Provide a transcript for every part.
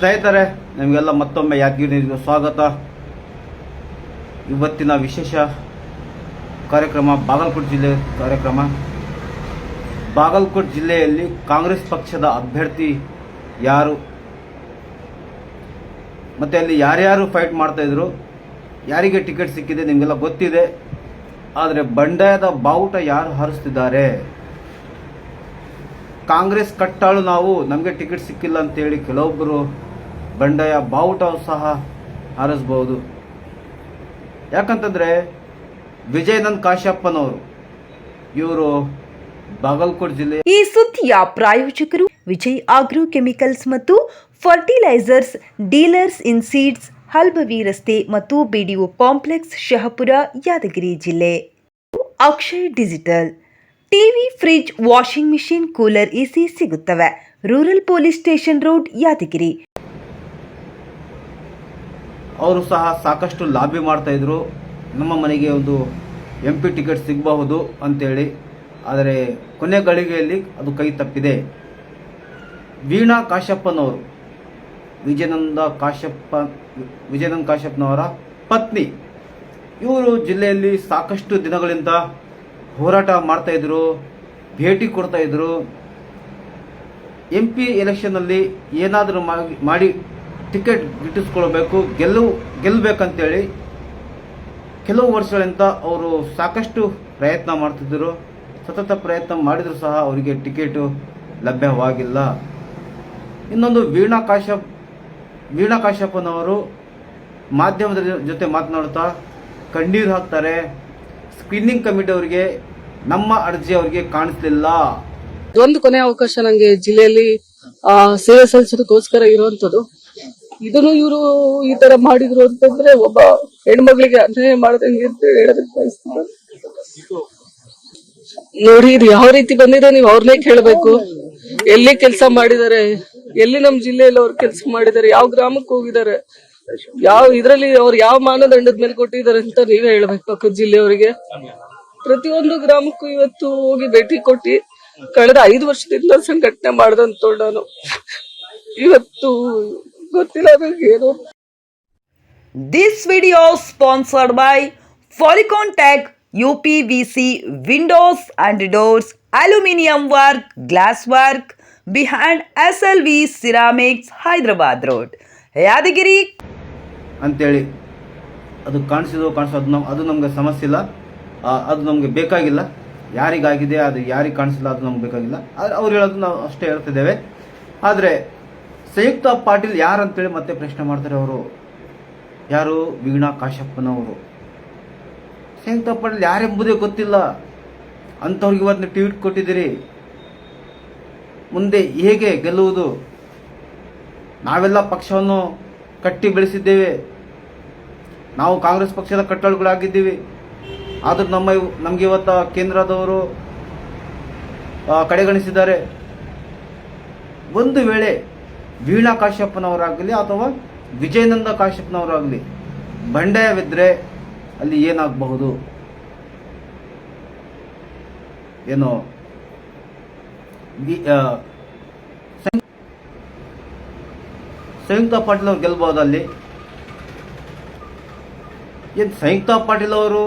ಸ್ನೇಹಿತರೆ, ನಿಮಗೆಲ್ಲ ಮತ್ತೊಮ್ಮೆ ಯಾದಗಿರಿ ನ್ಯೂಸ್ಗೆ ಸ್ವಾಗತ. ಇವತ್ತಿನ ವಿಶೇಷ ಕಾರ್ಯಕ್ರಮ ಬಾಗಲಕೋಟೆ ಜಿಲ್ಲೆ ಕಾರ್ಯಕ್ರಮ. ಬಾಗಲಕೋಟೆ ಜಿಲ್ಲೆಯಲ್ಲಿ ಕಾಂಗ್ರೆಸ್ ಪಕ್ಷದ ಅಭ್ಯರ್ಥಿ ಯಾರು? ಮತ್ತೆ ಅಲ್ಲಿ ಯಾರ್ಯಾರು ಫೈಟ್ ಮಾಡ್ತಾ ಇದ್ರು? ಯಾರಿಗೆ ಟಿಕೆಟ್ ಸಿಕ್ಕಿದೆ ನಿಮಗೆಲ್ಲ ಗೊತ್ತಿದೆ. ಆದರೆ ಬಂಡಾಯದ ಬಾವುಟ ಯಾರು ಹಾರಿಸ್ತಿದ್ದಾರೆ? ಕಾಂಗ್ರೆಸ್ ಕಟ್ಟಾಳು ನಾವು, ನಮಗೆ ಟಿಕೆಟ್ ಸಿಕ್ಕಿಲ್ಲ ಅಂತೇಳಿ ಕೆಲವೊಬ್ಬರು ಬಂಡಾಯ ಬಾವುಟ ಸಹ ಹಾರಿಸ್ಬೋದು. ಯಾಕಂತಂದ್ರೆ ವಿಜಯನಂದ್ ಕಾಶ್ಯಪ್ಪನವರು ಇವರು ಬಾಗಲಕೋಟೆ ಜಿಲ್ಲೆ ಈ ಸುದ್ದಿಯ ಪ್ರಾಯೋಜಕರು ವಿಜಯ್ ಆಗ್ರೋ ಕೆಮಿಕಲ್ಸ್ ಮತ್ತು ಫರ್ಟಿಲೈಸರ್ಸ್, ಡೀಲರ್ಸ್ ಇನ್ ಸೀಡ್ಸ್, ಹಲ್ಬವಿ ರಸ್ತೆ ಮತ್ತು ಬಿಡಿಒ ಕಾಂಪ್ಲೆಕ್ಸ್ ಶಹಪುರ, ಯಾದಗಿರಿ ಜಿಲ್ಲೆ. Akshay digital. TV, fridge, washing machine, cooler, AC ಸಿಗುತ್ತವೆ. Rural police station road, Yadgir. ಅವರು ಸಹ ಸಾಕಷ್ಟು ಲಾಬಿ ಮಾಡ್ತಾಯಿದ್ರು ನಮ್ಮ ಮನೆಗೆ ಒಂದು ಎಂ ಪಿ ಟಿಕೆಟ್ ಸಿಗಬಹುದು ಅಂತೇಳಿ. ಆದರೆ ಕೊನೆ ಗಳಿಗೆಯಲ್ಲಿ ಅದು ಕೈ ತಪ್ಪಿದೆ. ವೀಣಾ ಕಾಶ್ಯಪ್ಪನವರು ವಿಜಯನಂದ ಕಾಶ್ಯಪ್ಪ ವಿಜಯನಂದ ಕಾಶ್ಯಪ್ಪನವರ ಪತ್ನಿ. ಇವರು ಜಿಲ್ಲೆಯಲ್ಲಿ ಸಾಕಷ್ಟು ದಿನಗಳಿಂದ ಹೋರಾಟ ಮಾಡ್ತಾಯಿದ್ರು ಭೇಟಿ ಕೊಡ್ತಾಯಿದ್ರು ಎಂ ಪಿ ಎಲೆಕ್ಷನ್ನಲ್ಲಿ ಏನಾದರೂ ಮಾಡಿ ಟಿಕೆಟ್ ಗಿಟ್ಟಿಸ್ಕೊಳ್ಬೇಕು ಗೆಲ್ಲುವು ಗೆಲ್ಲಬೇಕಂತೇಳಿ ಕೆಲವು ವರ್ಷಗಳಿಂದ ಅವರು ಸಾಕಷ್ಟು ಪ್ರಯತ್ನ ಮಾಡ್ತಿದ್ದರು. ಸತತ ಪ್ರಯತ್ನ ಮಾಡಿದರೂ ಸಹ ಅವರಿಗೆ ಟಿಕೆಟು ಲಭ್ಯವಾಗಿಲ್ಲ. ಇನ್ನೊಂದು ವೀಣಾ ಕಾಶ್ಯಪ್, ವೀಣಾ ಕಾಶ್ಯಪ್ಪನವರು ಮಾಧ್ಯಮದ ಜೊತೆ ಮಾತನಾಡುತ್ತಾ, ಕಣ್ಣೀರು ಹಾಕ್ತಾರೆ, ಸ್ಕ್ರೀನಿಂಗ್ ಕಮಿಟಿ ಅವರಿಗೆ, ನಮ್ಮ ಅರ್ಜಿ ಅವರಿಗೆ ಕಾಣಿಸ್ಲಿಲ್ಲ. ಒಂದು ಕೊನೆ ಅವಕಾಶ ನಂಗೆ ಜಿಲ್ಲೆಯಲ್ಲಿ ಸೇವೆ ಸಲ್ಲಿಸೋದಕ್ಕೋಸ್ಕರ ಇರುವಂತದ್ದು ಇದನ್ನು ಇವರು ಈ ತರ ಮಾಡಿದ್ರು ಅಂತಂದ್ರೆ ಒಬ್ಬ ಹೆಣ್ಮಗಳಿಗೆ ಅನ್ಯಾಯ ಮಾಡದಂಗೆ ಅಂತ ಹೇಳೋದಕ್ಕೆ ಬಯಸ್ತಾರೆ? ನೋಡಿ, ಇದು ಯಾವ ರೀತಿ ಬಂದಿದೆ ನೀವು ಅವ್ರನ್ನೇ ಕೇಳಬೇಕು. ಎಲ್ಲಿ ಕೆಲಸ ಮಾಡಿದ್ದಾರೆ? ಎಲ್ಲಿ ನಮ್ ಜಿಲ್ಲೆಯಲ್ಲಿ ಅವ್ರು ಕೆಲಸ ಮಾಡಿದ್ದಾರೆ? ಯಾವ ಗ್ರಾಮಕ್ಕೆ ಹೋಗಿದ್ದಾರೆ? ಯಾವ ಇದ್ರಲ್ಲಿ ಅವ್ರು ಯಾವ ಮಾನದಂಡದ ಮೇಲೆ ಕೊಟ್ಟಿದ್ದಾರೆ ಅಂತ ನೀವೇ ಹೇಳ್ಬೇಕು ಜಿಲ್ಲೆಯವರಿಗೆ. ಪ್ರತಿಯೊಂದು ಗ್ರಾಮಕ್ಕೂ ಇವತ್ತು ಹೋಗಿ ಭೇಟಿ ಕೊಟ್ಟಿ ಕಳೆದ ಐದು ವರ್ಷದಿಂದ ಸಂಘಟನೆ ಮಾಡಿದಂತ ನಾನು. ಇವತ್ತು ಗೊತ್ತಿಲ್ಲ ಏನು. This video sponsored by C Tech UPVC Windows aluminium work glass work behind S L V ceramics Hyderabad Road. Yadgir ಅಂತೇಳಿ ಅದು ಕಾಣಿಸಿದೋ ಕಾಣಿಸೋದು ನಮ್ ಅದು ನಮಗೆ ಸಮಸ್ಯೆ ಇಲ್ಲ. ಆ, ಅದು ನಮಗೆ ಬೇಕಾಗಿಲ್ಲ. ಯಾರಿಗಾಗಿದೆ ಅದು ಯಾರಿಗೆ ಕಾಣಿಸಿಲ್ಲ ಅದು ನಮ್ಗೆ ಬೇಕಾಗಿಲ್ಲ. ಆದರೆ ಅವ್ರು ಹೇಳೋದು ನಾವು ಅಷ್ಟೇ ಹೇಳ್ತಿದ್ದೇವೆ. ಆದರೆ ಸಂಯುಕ್ತ ಪಾಟೀಲ್ ಯಾರು ಅಂತೇಳಿ ಮತ್ತೆ ಪ್ರಶ್ನೆ ಮಾಡ್ತಾರೆ ಅವರು? ಯಾರು? ವೀಣಾ ಕಾಶಪ್ಪನವರು. ಸಂಯುಕ್ತ ಪಾಟೀಲ್ ಯಾರೆಂಬುದೇ ಗೊತ್ತಿಲ್ಲ. ಅಂಥವ್ರಿಗೆ ಇವತ್ತು ಟ್ವೀಟ್ ಕೊಟ್ಟಿದ್ದೀರಿ. ಮುಂದೆ ಹೇಗೆ ಗೆಲ್ಲುವುದು? ನಾವೆಲ್ಲ ಪಕ್ಷವನ್ನು ಕಟ್ಟಿ ಬೆಳೆಸಿದ್ದೇವೆ. ನಾವು ಕಾಂಗ್ರೆಸ್ ಪಕ್ಷದ ಕಟ್ಟಳುಗಳಾಗಿದ್ದೀವಿ. ಆದರೂ ನಮ್ಮ ನಮಗೆ ಇವತ್ತು ಕೇಂದ್ರದವರು ಕಡೆಗಣಿಸಿದ್ದಾರೆ. ಒಂದು ವೇಳೆ ವೀಣಾ ಕಾಶ್ಯಪ್ಪನವರಾಗಲಿ ಅಥವಾ ವಿಜಯನಂದ ಕಾಶ್ಯಪ್ಪನವರಾಗಲಿ ಬಂಡೆಯವಿದ್ದರೆ ಅಲ್ಲಿ ಏನಾಗಬಹುದು? ಏನು ಸಂಯುಕ್ತ ಪಾಟೀಲ್ ಅವ್ರು ಗೆಲ್ಬಹುದು ಅಲ್ಲಿ. ಏನು ಸಂಯುಕ್ತ ಪಾಟೀಲ್ ಅವರು,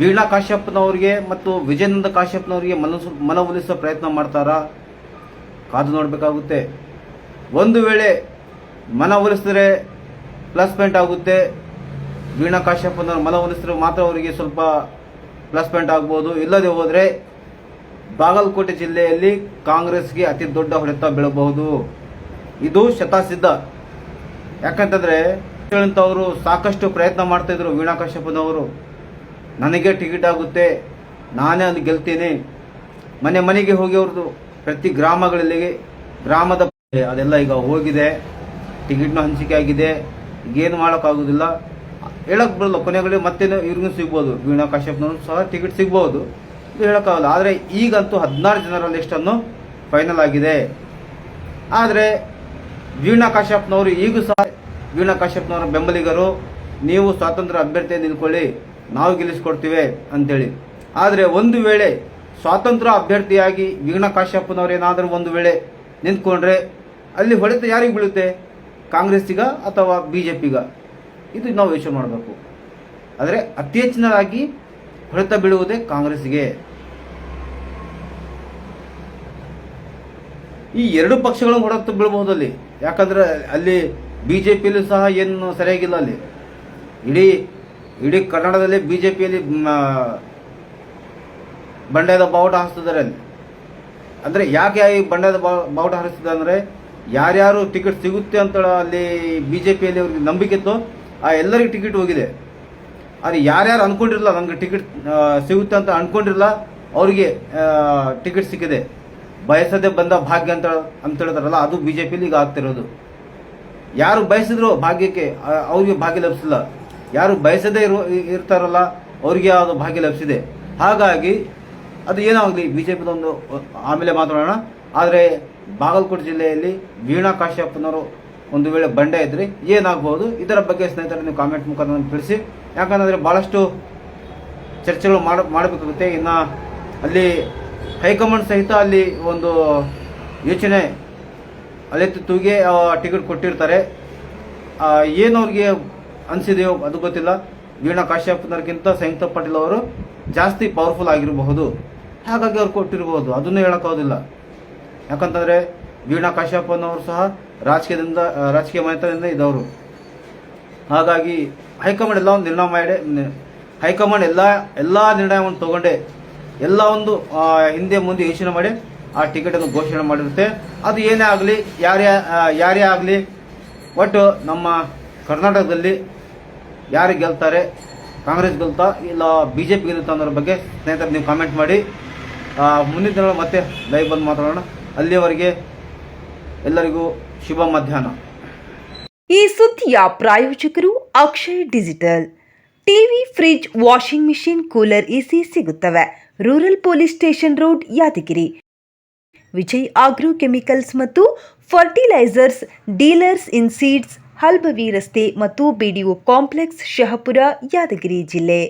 ವೀಣಾ ಕಾಶ್ಯಪ್ಪನವ್ರಿಗೆ ಮತ್ತು ವಿಜಯನಂದ ಕಾಶ್ಯಪ್ಪನವರಿಗೆ ಮನಸ್ಸು ಮನವೊಲಿಸೋ ಪ್ರಯತ್ನ ಮಾಡ್ತಾರಾ? ಕಾದು ನೋಡಬೇಕಾಗುತ್ತೆ. ಒಂದು ವೇಳೆ ಮನವೊಲಿಸಿದ್ರೆ ಪ್ಲಸ್ ಪಾಯಿಂಟ್ ಆಗುತ್ತೆ. ವೀಣಾ ಮನ ಒಲಿಸಿದ್ರೆ ಮಾತ್ರ ಅವರಿಗೆ ಸ್ವಲ್ಪ ಪ್ಲಸ್ ಪಾಯಿಂಟ್ ಆಗ್ಬೋದು. ಇಲ್ಲದೆ ಹೋದರೆ ಬಾಗಲಕೋಟೆ ಜಿಲ್ಲೆಯಲ್ಲಿ ಕಾಂಗ್ರೆಸ್ಗೆ ಅತಿ ದೊಡ್ಡ ಹೊಡೆತ ಬೀಳಬಹುದು. ಇದು ಶತಸಿದ್ಧ. ಯಾಕಂತಂದ್ರೆ ಅವರು ಸಾಕಷ್ಟು ಪ್ರಯತ್ನ ಮಾಡ್ತಾ ಇದ್ರು ವೀಣಾ ಕಾಶ್ಯಪ್ಪನವರು ನನಗೆ ಟಿಕೆಟ್ ಆಗುತ್ತೆ. ನಾನೇ ಅಲ್ಲಿ ಗೆಲ್ತೀನಿ. ಮನೆ ಮನೆಗೆ ಹೋಗಿ ಅವ್ರದ್ದು ಪ್ರತಿ ಗ್ರಾಮಗಳಲ್ಲಿ ಗ್ರಾಮದ ಅದೆಲ್ಲ ಈಗ ಹೋಗಿದೆ. ಟಿಕೆಟ್ನ ಹಂಚಿಕೆ ಆಗಿದೆ. ಈಗೇನು ಮಾಡೋಕ್ಕಾಗೋದಿಲ್ಲ ಹೇಳಕ್ ಬರಲ್ಲ ಕೊನೆಗಳಿಗೆ ಮತ್ತೇನು ಇವ್ರಿಗೂ ಸಿಗ್ಬೋದು. ವೀಣಾ ಕಾಶ್ಯಪ್ನವ್ರು ಸಹ ಟಿಕೆಟ್ ಸಿಗ್ಬೋದು. ಇದು ಹೇಳೋಕ್ಕಾಗಲ್ಲ. ಆದರೆ ಈಗಂತೂ ಹದಿನಾರು ಜನರ ಲಿಸ್ಟನ್ನು ಫೈನಲ್ ಆಗಿದೆ. ಆದರೆ ವೀಣಾ ಕಾಶ್ಯಪ್ನವರು ಈಗೂ ಸಹ, ವೀಣಾ ಕಾಶ್ಯಪ್ನವರ ಬೆಂಬಲಿಗರು, ನೀವು ಸ್ವಾತಂತ್ರ್ಯ ಅಭ್ಯರ್ಥಿ ನಿಂತ್ಕೊಳ್ಳಿ. ನಾವು ಗೆಲ್ಲಿಸ್ಕೊಡ್ತೀವಿ ಅಂತೇಳಿ. ಆದರೆ ಒಂದು ವೇಳೆ ಸ್ವಾತಂತ್ರ್ಯ ಅಭ್ಯರ್ಥಿಯಾಗಿ ವೀಣಾ ಕಾಶ್ಯಪ್ಪನವರೇನಾದರೂ ಒಂದು ವೇಳೆ ನಿಂತ್ಕೊಂಡ್ರೆ ಅಲ್ಲಿ ಹೊಡೆತ ಯಾರಿಗೆ ಬೀಳುತ್ತೆ? ಕಾಂಗ್ರೆಸ್ಸಿಗ ಅಥವಾ ಬಿ ಜೆ ಪಿಗ ಇದು ನಾವು ಯೋಚನೆ ಮಾಡಬೇಕು. ಆದರೆ ಅತಿ ಹೆಚ್ಚಿನದಾಗಿ ಹೊಡೆತ ಬೀಳುವುದೇ ಕಾಂಗ್ರೆಸ್ಗೆ ಈ ಎರಡು ಪಕ್ಷಗಳು ಹೊಡೆತ ಬೀಳಬಹುದು ಅಲ್ಲಿ ಯಾಕಂದ್ರೆ ಅಲ್ಲಿ ಬಿ ಜೆ ಪಿಯಲ್ಲೂ ಸಹ ಏನು ಸರಿಯಾಗಿಲ್ಲ ಅಲ್ಲಿ. ಇಡೀ ಇಡೀ ಕನ್ನಡದಲ್ಲಿ ಬಿ ಜೆ ಪಿಯಲ್ಲಿ ಬಂಡೆದ ಬಾವುಟ ಹಾರಿಸ್ತಿದ್ದಾರೆ ಅಲ್ಲಿ. ಅಂದರೆ ಯಾಕೆ ಈ ಬಂಡಾಯದ ಬಾವುಟ ಹಾರಿಸ್ತಿದ್ದಾರೆ ಅಂದರೆ ಯಾರ್ಯಾರು ಟಿಕೆಟ್ ಸಿಗುತ್ತೆ ಅಂತ ಅಲ್ಲಿ ಬಿ ಜೆ ಪಿಯಲ್ಲಿ ಅವ್ರಿಗೆ ನಂಬಿಕೆ ಇತ್ತು, ಆ ಎಲ್ಲರಿಗೆ ಟಿಕೆಟ್ ಹೋಗಿದೆ. ಅದು ಯಾರ್ಯಾರು ಅಂದ್ಕೊಂಡಿರಲ್ಲ ನನಗೆ ಟಿಕೆಟ್ ಸಿಗುತ್ತೆ ಅಂತ ಅಂದ್ಕೊಂಡಿರಲ್ಲ ಅವರಿಗೆ ಟಿಕೆಟ್ ಸಿಕ್ಕಿದೆ. ಬಯಸದೆ ಬಂದ ಭಾಗ್ಯ ಅಂತ ಅಂತ ಹೇಳ್ತಾರಲ್ಲ, ಅದು ಬಿ ಜೆ ಪಿಲಿ ಈಗ ಆಗ್ತಿರೋದು ಯಾರು ಬಯಸಿದ್ರು ಭಾಗ್ಯಕ್ಕೆ ಅವ್ರಿಗೆ ಭಾಗ್ಯ ಲಭಿಸಿಲ್ಲ. ಯಾರು ಬಯಸದೇ ಇರೋ ಇರ್ತಾರಲ್ಲ, ಅವ್ರಿಗೆ ಅದು ಭಾಗ್ಯ ಲಭಿಸಿದೆ. ಹಾಗಾಗಿ, ಅದು ಏನಾಗಲಿ ಬಿ ಜೆ ಪಿದೊಂದು ಆಮೇಲೆ ಮಾತಾಡೋಣ. ಆದರೆ ಬಾಗಲಕೋಟೆ ಜಿಲ್ಲೆಯಲ್ಲಿ ವೀಣಾ ಕಾಶ್ಯಪ್ಪನವರು ಒಂದು ವೇಳೆ ಬಂಡೆ ಇದ್ರೆ ಏನಾಗಬಹುದು ಇದರ ಬಗ್ಗೆ ಸ್ನೇಹಿತರೆ ನೀವು ಕಾಮೆಂಟ್ ಮುಖಾಂತರ ತಿಳಿಸಿ. ಯಾಕಂದರೆ ಭಾಳಷ್ಟು ಚರ್ಚೆಗಳು ಮಾಡ ಮಾಡಬೇಕಾಗುತ್ತೆ. ಇನ್ನು ಅಲ್ಲಿ ಹೈಕಮಾಂಡ್ ಸಹಿತ ಅಲ್ಲಿ ಒಂದು ಯೋಚನೆ ಅಲೆತ್ತು ತೂಗೆ ಟಿಕೆಟ್ ಕೊಟ್ಟಿರ್ತಾರೆ. ಏನು ಅವ್ರಿಗೆ ಅನಿಸಿದೆಯೋ ಅದು ಗೊತ್ತಿಲ್ಲ. ವೀಣಾ ಕಾಶ್ಯಪ್ನವ್ರಿಗಿಂತ ಸಂಯುಕ್ತ ಪಾಟೀಲ್ ಅವರು ಜಾಸ್ತಿ ಪವರ್ಫುಲ್ ಆಗಿರಬಹುದು. ಹಾಗಾಗಿ ಅವ್ರು ಕೊಟ್ಟಿರಬಹುದು ಅದನ್ನು ಹೇಳೋಕ್ಕಾಗೋದಿಲ್ಲ. ಯಾಕಂತಂದರೆ ವೀಣಾ ಕಾಶ್ಯಪ್ಪನವರು ಸಹ ರಾಜಕೀಯದಿಂದ ರಾಜಕೀಯ ಮನೆತನದಿಂದ ಇದ್ದವರು. ಹಾಗಾಗಿ ಹೈಕಮಾಂಡ್ ಎಲ್ಲ ಒಂದು ನಿರ್ಣಯ ಮಾಡಿ ಹೈಕಮಾಂಡ್ ಎಲ್ಲ ಎಲ್ಲ ನಿರ್ಣಯವನ್ನು ತಗೊಂಡೆ ಎಲ್ಲ ಒಂದು ಹಿಂದೆ ಮುಂದೆ ಯೋಚನೆ ಮಾಡಿ ಆ ಟಿಕೆಟನ್ನು ಘೋಷಣೆ ಮಾಡಿರುತ್ತೆ. ಅದು ಏನೇ ಆಗಲಿ, ಯಾರೇ ಯಾರೇ ಆಗಲಿ, ಒಟ್ಟು ನಮ್ಮ ಕರ್ನಾಟಕದಲ್ಲಿ ಯಾರು ಗೆಲ್ತಾರೆ, ಕಾಂಗ್ರೆಸ್ ಗೆಲ್ತಾ, ಇಲ್ಲ ಬಿ ಜೆ ಪಿ ಗೆಲ್ತಾ ಅನ್ನೋದ್ರ ಬಗ್ಗೆ ಸ್ನೇಹಿತರೆ ನೀವು ಕಾಮೆಂಟ್ ಮಾಡಿ. ಮುಂದಿನ ದಿನ ಮತ್ತೆ ಲೈವ್ ಬಂದು ಮಾತಾಡೋಣ. ಅಲ್ಲಿಯವರೆಗೆ ಎಲ್ಲರಿಗೂ ಶುಭ ಮಧ್ಯಾಹ್ನ. ಈ ಸುದ್ದಿಯ ಪ್ರಾಯೋಜಕರು Akshay digital. TV, fridge, washing machine, cooler, AC ಸಿಗುತ್ತವೆ. Rural police station road, Yadgir. Vijay agro chemicals ಮತ್ತು ಫರ್ಟಿಲೈಸರ್ಸ್, ಡೀಲರ್ಸ್ ಇನ್ ಸೀಡ್ಸ್, ಹಲ್ಬವಿ ರಸ್ತೆ ಮತ್ತು ಬಿಡಿಒ ಕಾಂಪ್ಲೆಕ್ಸ್ ಶಹಪುರ, ಯಾದಗಿರಿ ಜಿಲ್ಲೆ.